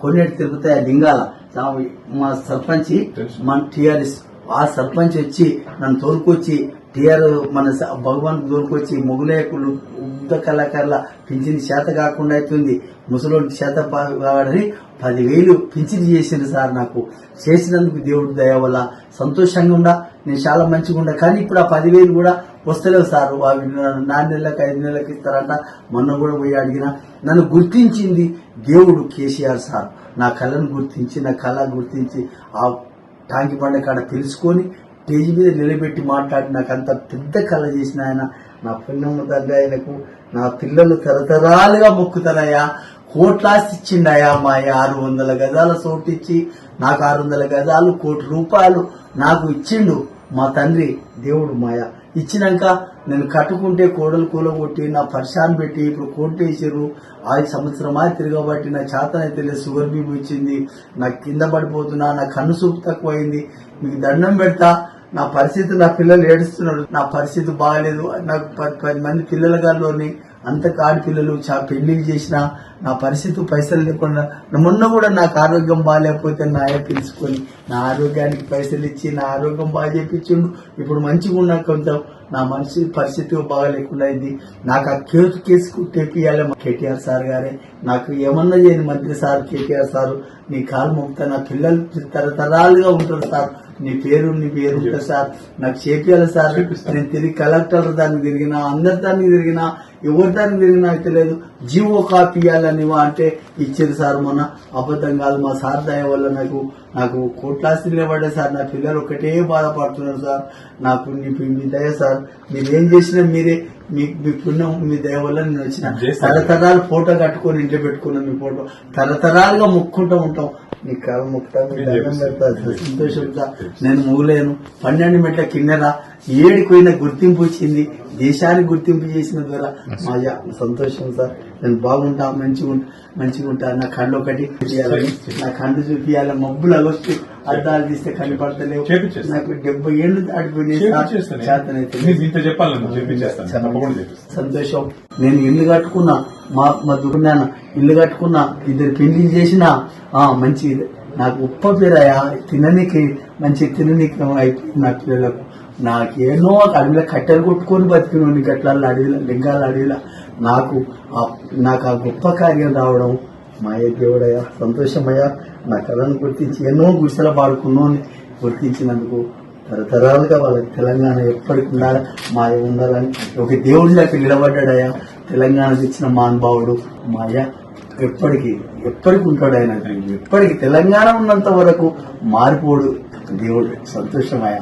కొన్నేటి లింగాల. ఆ- మా సర్పంచ్ మన టిఆర్ఎస్ ఆ సర్పంచ్ వచ్చి నన్ను తోలుకొచ్చి టిఆర్ మన భగవాన్ దూరుకొచ్చి మొగులేకులు ఉద్ద కళాకారుల పింఛన్ చేత కాకుండా అవుతుంది ముసలోడి చేత కావాలని పదివేలు పింఛన్ చేసింది సార్ నాకు. చేసినందుకు దేవుడి దయ వల్ల సంతోషంగా ఉండా నేను చాలా మంచిగా ఉండా. కానీ ఇప్పుడు ఆ పదివేలు కూడా వస్తలేవు సార్. అవి నాలుగు నెలలకు ఐదు నెలలకు ఇస్తారంట. మొన్న కూడా పోయి అడిగిన నన్ను గుర్తించింది దేవుడు కేసీఆర్ సార్. నా కళను గుర్తించి నా కళ గుర్తించి ఆ టాంకి పండ కాడ తెలుసుకొని స్టేజ్ మీద నిలబెట్టి మాట్లాడి నాకు అంత పెద్ద కళ చేసిన ఆయన నా పుణ్యమ్మ తండ్రి ఆయనకు నా పిల్లలు తరతరాలుగా మొక్కుతారయ్యా కోట్లాస్తి ఇచ్చిండయా మా ఆరు వందల గజాల సోటు ఇచ్చి నాకు ఆరు వందల గజాలు కోటి రూపాయలు నాకు ఇచ్చిండు మా తండ్రి దేవుడు మాయ ఇచ్చినాక నేను కట్టుకుంటే కోడలు కూలగొట్టి నా పరిశాన్ పెట్టి ఇప్పుడు కోర్టు వేసారు ఐదు సంవత్సరమా తిరగబట్టి నా చేతనైతే లేదు షుగర్ బీబీ ఇచ్చింది. నాకు కింద పడిపోతున్నా నా కన్ను చూపు తక్కువైంది మీకు దండం పెడతా నా పరిస్థితి నా పిల్లలు ఏడుస్తున్నారు నా పరిస్థితి బాగాలేదు. నాకు పది పది మంది పిల్లల గారిలోని అంత ఆడపిల్లలు పిల్లలు చా పెళ్ళిళ్ళు చేసిన నా పరిస్థితి పైసలు లేకుండా మొన్న కూడా నాకు ఆరోగ్యం బాగాలేకపోతే నా పిలుచుకొని నా ఆరోగ్యానికి పైసలు ఇచ్చి నా ఆరోగ్యం బాగా చేపించిండు. ఇప్పుడు మంచిగా ఉన్నా కొంచెం నా మనిషి పరిస్థితి బాగాలేకుండా అయింది. నాకు ఆ కేసు కేసుకు తెప్పియాలి మా కేటీఆర్ సార్ గారే. నాకు ఏమన్నా చేయని మంత్రి సార్ కేటీఆర్ సారు నీ కాలు మొక్తా నా పిల్లలు తరతరాలుగా ఉంటారు సార్. నీ పేరు నీ పేరు ఉంటుంది సార్. నాకు చేపియాలి సార్. నేను తిరిగి కలెక్టర్ దానికి తిరిగినా అందరి దానికి తిరిగినా ఎవరి దానికి తిరిగినా లేదు. జీవో కాపీ ఇవ్వాలని అంటే ఇచ్చేది సార్ మొన్న. అబద్ధం కాదు మా సార్ దయ వల్ల నాకు నాకు కోట్లాస్తి నిలబడే సార్. నా పిల్లలు ఒకటే బాధపడుతున్నారు సార్. నాకు నీ మీ దయ సార్. మీరు ఏం చేసినా మీరే. మీ మీ పుణ్యం మీ దయ వల్ల నేను వచ్చిన. తరతరాలు ఫోటో కట్టుకొని ఇంట్లో పెట్టుకున్నాం మీ ఫోటో. తరతరాలుగా మొక్కుంటూ ఉంటాం. నీ కాలు మొక్కుతా సంతోషంగా నేను మూగలేను. పన్నెండు మెట్ల కిందరా ఏడిపోయిన గుర్తింపు వచ్చింది. దేశానికి గుర్తింపు చేసిన ద్వారా మా సంతోషం సార్. నేను బాగుంటా మంచిగా ఉంటా మంచిగా ఉంటా నా కళ్ళు ఒకటి చూపియాలని నా కళ్ళు చూపియాలి. మబ్బులు అగొచ్చి అద్దాలు తీస్తే కనపడతలేవు. నాకు డెబ్బై ఏళ్ళు దాటిపోయినాయి సంతోషం. నేను ఇల్లు కట్టుకున్నా మా మా దుర్నాన్న ఇల్లు కట్టుకున్నా ఇద్దరు పెళ్ళి చేసిన ఆ మంచి నాకు ఉప్ప పేరయా తిననీకి మంచి తిననీకి అయిపోయింది నా పిల్లలకు. నాకేనో అడవిలో కట్టెలు కొట్టుకొని బతికినోని గట్ల అడవిలో లింగాల అడవిలో. నాకు ఆ- నాకు ఆ గొప్ప కార్యం రావడం మాయ దేవుడయ్యా సంతోషమయ్యా. నా కళను గుర్తించి ఎన్నో గుడిసెల పాడుకున్నోని గుర్తించినందుకు తరతరాలుగా వాళ్ళకి తెలంగాణ ఎప్పటికి ఉండాలి మాయ ఉండాలని ఒక దేవుడిలోకి నిలబడ్డాడయ్యా తెలంగాణ తెచ్చిన మహానుభావుడు మాయ ఎప్పటికి ఎప్పటికి ఉంటాడు ఆయన ఎప్పటికి తెలంగాణ ఉన్నంత వరకు మారిపోడు దేవుడు. సంతోషమయ్యా.